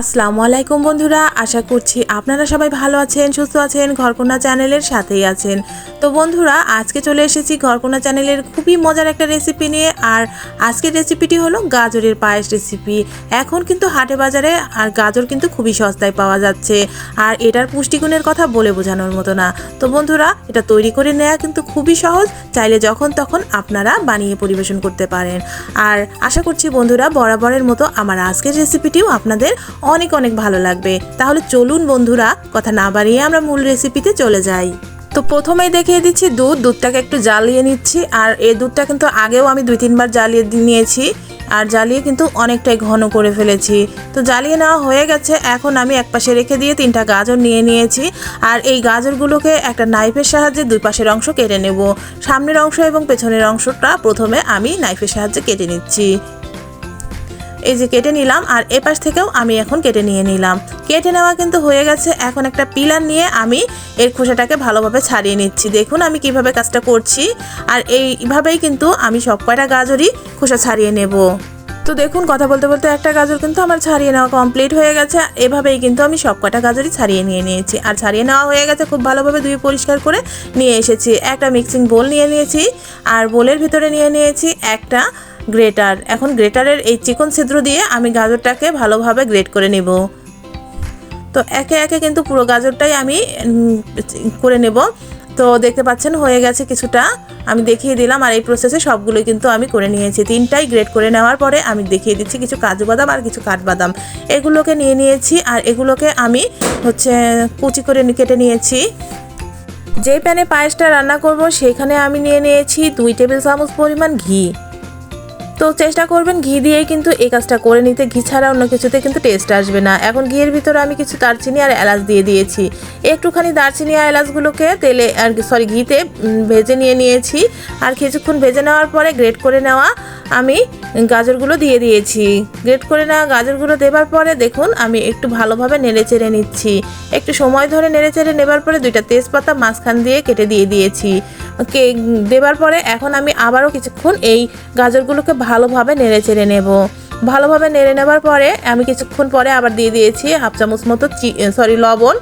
আসসালামু আলাইকুম বন্ধুরা, আশা করছি আপনারা সবাই ভালো আছেন, সুস্থ আছেন ঘরকন্যা চ্যানেলের সাথেই আছেন। তো বন্ধুরা, আজকে চলে এসেছি ঘরকন্যা চ্যানেলের খুবই মজার একটা রেসিপি নিয়ে, আর আজকের রেসিপিটি হলো গাজরের পায়েস রেসিপি এখন কিন্তু হাটে বাজারে, আর গাজর কিন্তু খুবই সস্তায় পাওয়া যাচ্ছে, আর এটার পুষ্টিগুণের কথা বলে বোঝানোর মতো না। তো বন্ধুরা, এটা তৈরি করে নেওয়া কিন্তু খুবই সহজ, চাইলে যখন তখন আপনারা বানিয়ে পরিবেশন করতে পারেন। আর আশা করছি বন্ধুরা, বরাবরের মতো আমার আজকের রেসিপিটিও আপনাদের অনেক অনেক ভালো লাগবে। তাহলে চলুন বন্ধুরা, কথা না বাড়িয়ে আমরা মূল রেসিপিতে চলে যাই। তো প্রথমেই দেখিয়ে দিচ্ছি দুধ। দুধটাকে একটু জ্বালিয়ে নিচ্ছি। আর এই দুধটা কিন্তু আগেও আমি দুই, তিনবার জ্বালিয়ে নিয়েছি। আর জ্বালিয়ে কিন্তু অনেকটাই ঘন করে ফেলেছি। তো জ্বালিয়ে নেওয়া হয়ে গেছে। এখন আমি একপাশে রেখে দিয়ে তিনটা গাজর নিয়ে নিয়েছি। আর এই গাজরগুলোকে একটা নাইফের সাহায্যে দুই পাশের অংশ কেটে নেব। সামনের অংশ এবং পেছনের অংশটা প্রথমে আমি নাইফের সাহায্যে কেটে নিচ্ছি। এই যে কেটে নিলাম, আর এ পাশ থেকেও আমি এখন কেটে নিয়ে নিলাম। কেটে নেওয়া কিন্তু হয়ে গেছে, এখন একটা পিলার নিয়ে আমি এর খোসাটাকে ভালোভাবে ছাড়িয়ে নিচ্ছি। দেখুন আমি কীভাবে কাজটা করছি, আর এইভাবেই কিন্তু আমি সব কয়টা গাজরই খোসা ছাড়িয়ে নেব। তো দেখুন, কথা বলতে বলতে একটা গাজর কিন্তু আমার ছাড়িয়ে নেওয়া কমপ্লিট হয়ে গেছে এভাবেই কিন্তু আমি সব কটা গাজরই ছাড়িয়ে নিয়ে নিয়েছি। আর ছাড়িয়ে নেওয়া হয়ে গেছে, খুব ভালোভাবে ধুয়ে পরিষ্কার করে নিয়ে এসেছি। একটা মিক্সিং বোল নিয়ে নিয়েছি, আর বোলের ভিতরে নিয়ে নিয়েছি একটা গ্রেটার। এখন গ্রেটারের এই চিকন ছিদ্র দিয়ে আমি গাজরটাকে ভালোভাবে গ্রেট করে নেব। তো একে একে কিন্তু পুরো গাজরটাই আমি করে নেব। তো দেখতে পাচ্ছেন হয়ে গেছে কিছুটা। আমি দেখিয়ে দিলাম আর এই প্রসেসে সবগুলোই কিন্তু আমি করে নিয়েছি। তিনটাই গ্রেড করে নেওয়ার পরে আমি দেখিয়ে দিচ্ছি কিছু কাজু বাদাম আর কিছু কাঠবাদাম। এগুলোকে নিয়ে নিয়েছি আর এগুলোকে আমি হচ্ছে কুচি করে কেটে নিয়েছি। যেই প্যানে পায়েসটা রান্না করব সেইখানে আমি নিয়ে নিয়েছি দুই টেবিল চামচ পরিমাণ ঘি। তো চেষ্টা করবেন ঘি দিয়েই কিন্তু এই কাজটা করে নিতে। ঘি ছাড়া অন্য কিছুতে কিন্তু টেস্ট আসবে না। এখন ঘিয়ের ভিতরে আমি কিছু দারচিনি আর এলাচ দিয়ে দিয়েছি। একটুখানি দারচিনি আর এলাচগুলোকে তেলে আর সরি ঘিতে ভেজে নিয়ে নিয়েছি। আর কিছুক্ষণ ভেজে নেওয়ার পরে গ্রেট করে নেওয়া আমি গাজরগুলো দিয়ে দিয়েছি। গ্রেট করে নেওয়া গাজরগুলো দেবার পরে দেখুন, আমি একটু ভালোভাবে নেড়ে চেড়ে নিচ্ছি। একটু সময় ধরে নেড়ে চেড়ে নেবার পরে দুইটা তেজপাতা মাঝখান দিয়ে কেটে দিয়ে দিয়েছি। কে, দেবার পরে এখন আমি আবারও কিছুক্ষণ এই গাজরগুলোকে ভালোভাবে নেড়ে চেড়ে নেব। ভালোভাবে নেড়ে নেবার পরে আমি কিছুক্ষণ পরে আবার দিয়ে দিয়েছি হাফ চামচ মতো সরি লবণ।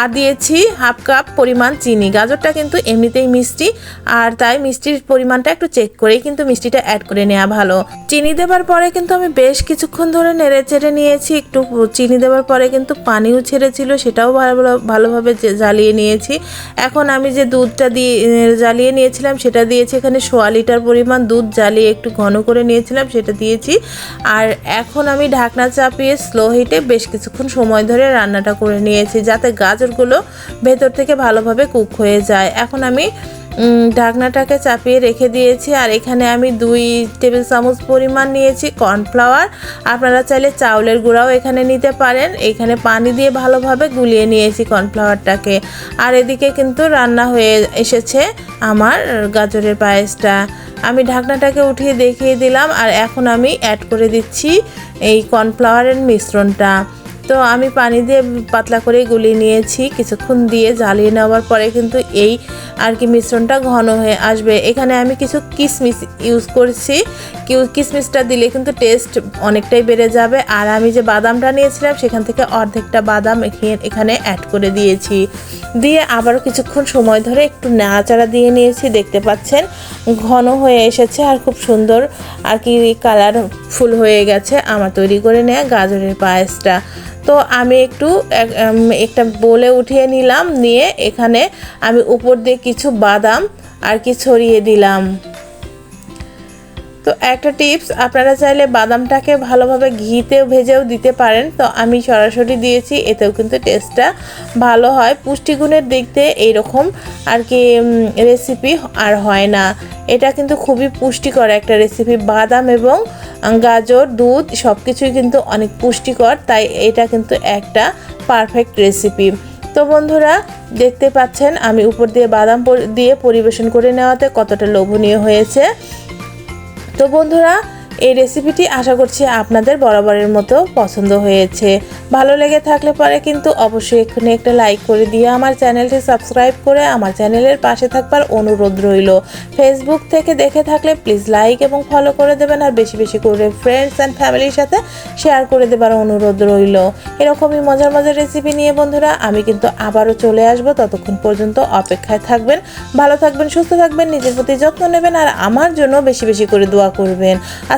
আর দিয়েছি হাফ কাপ পরিমাণ চিনি। গাজরটা কিন্তু এমনিতেই মিষ্টি, আর তাই মিষ্টির পরিমাণটা একটু চেক করেই কিন্তু মিষ্টিটা অ্যাড করে নেওয়া ভালো। চিনি দেবার পরে কিন্তু আমি বেশ কিছুক্ষণ ধরে নেড়ে চেড়ে নিয়েছি, একটু চিনি দেওয়ার পরে কিন্তু পানিও ছেড়েছিল, সেটাও ভালো ভালোভাবে জ্বালিয়ে নিয়েছি। এখন আমি যে দুধটা দিয়ে জ্বালিয়ে নিয়েছিলাম, সেটা দিয়েছি এখানে সোয়া লিটার পরিমাণ দুধ জ্বালিয়ে একটু ঘন করে নিয়েছিলাম, সেটা দিয়েছি। আর এখন আমি ঢাকনা চাপিয়ে স্লো হিটে বেশ কিছুক্ষণ সময় ধরে রান্নাটা করে নিয়েছি, যাতে গাজরগুলো ভেতর থেকে ভালোভাবে কুক হয়ে যায়। এখন আমি ঢাকনাটাকে চাপিয়ে রেখে দিয়েছি আর এখানে আমি দুই টেবিল চামচ পরিমাণ নিয়েছি কর্নফ্লাওয়ার। আপনারা চাইলে চাউলের গুঁড়াও এখানে নিতে পারেন। এখানে পানি দিয়ে ভালোভাবে গুলিয়ে নিয়েছি কর্নফ্লাওয়ারটাকে। আর এদিকে কিন্তু রান্না হয়ে এসেছে আমার গাজরের পায়েসটা। আমি ঢাকনাটাকে উঠিয়ে দেখিয়ে দিলাম আর এখন আমি অ্যাড করে দিচ্ছি এই কর্নফ্লাওয়ারের মিশ্রণটা। তো আমি পানি দিয়ে পাতলা করে গুলিয়ে নিয়েছি, কিছুক্ষণ দিয়ে জ্বালিয়ে নেওয়ার পরে কিন্তু এই আর কি মিশ্রণটা ঘন হয়ে আসবে। এখানে আমি কিছু কিশমিশ ইউজ করছি। কিশমিশটা দিলে কিন্তু টেস্ট অনেকটাই বেড়ে যাবে। আর আমি যে বাদামটা নিয়েছিলাম, সেখান থেকে অর্ধেকটা বাদাম এখে- এখানে অ্যাড করে দিয়েছি। দিয়ে আবারও কিছুক্ষণ সময় ধরে একটু নাড়াচাড়া দিয়ে নিয়েছি। দেখতে পাচ্ছেন, ঘন হয়ে এসেছে আর খুব সুন্দর আর কি কালার ফুল হয়ে গেছে আমার তৈরি করে নেওয়া গাজরের পায়েসটা। তো আমি একটু এক- একটা বলে উঠিয়ে নিলাম, নিয়ে এখানে আমি উপর দিয়ে কিছু বাদাম আর কি ছড়িয়ে দিলাম। তো একটা টিপস, আপনারা চাইলে বাদামটাকে ভালোভাবে ঘিতেও ভেজেও দিতে পারেন। তো আমি সরাসরি দিয়েছি, এতেও কিন্তু টেস্টটা ভালো হয়। পুষ্টিগুণের দিক দিয়ে এইরকম আর কি রেসিপি আর হয় না। এটা কিন্তু খুবই পুষ্টিকর একটা রেসিপি বাদাম এবং গাজর, দুধ সব কিছুই কিন্তু অনেক পুষ্টিকর, তাই এটা কিন্তু একটা পারফেক্ট রেসিপি তো বন্ধুরা, দেখতে পাচ্ছেন, আমি উপর দিয়ে বাদাম দিয়ে পরিবেশন করে নেওয়াতে কতটা লোভনীয় হয়েছে। তো বন্ধুরা এই রেসিপিটি আশা করছি আপনাদের বরাবরের মতো পছন্দ হয়েছে। ভালো লেগে থাকলে পরে কিন্তু অবশ্যই এক্ষুনি একটা লাইক করে দিয়ে আমার চ্যানেলটি সাবস্ক্রাইব করে আমার চ্যানেলের পাশে থাকবার অনুরোধ রইল। ফেসবুক থেকে দেখে থাকলে প্লিজ লাইক এবং ফলো করে দেবেন আর বেশি বেশি করে ফ্রেন্ডস অ্যান্ড ফ্যামিলির সাথে শেয়ার করে দেবার অনুরোধ রইল। এরকমই মজার মজার রেসিপি নিয়ে বন্ধুরা আমি কিন্তু আবারও চলে আসব। ততক্ষণ পর্যন্ত অপেক্ষায় থাকবেন, ভালো থাকবেন, সুস্থ থাকবেন, নিজের প্রতি যত্ন নেবেন আর আমার জন্য বেশি বেশি করে দোয়া করবেন।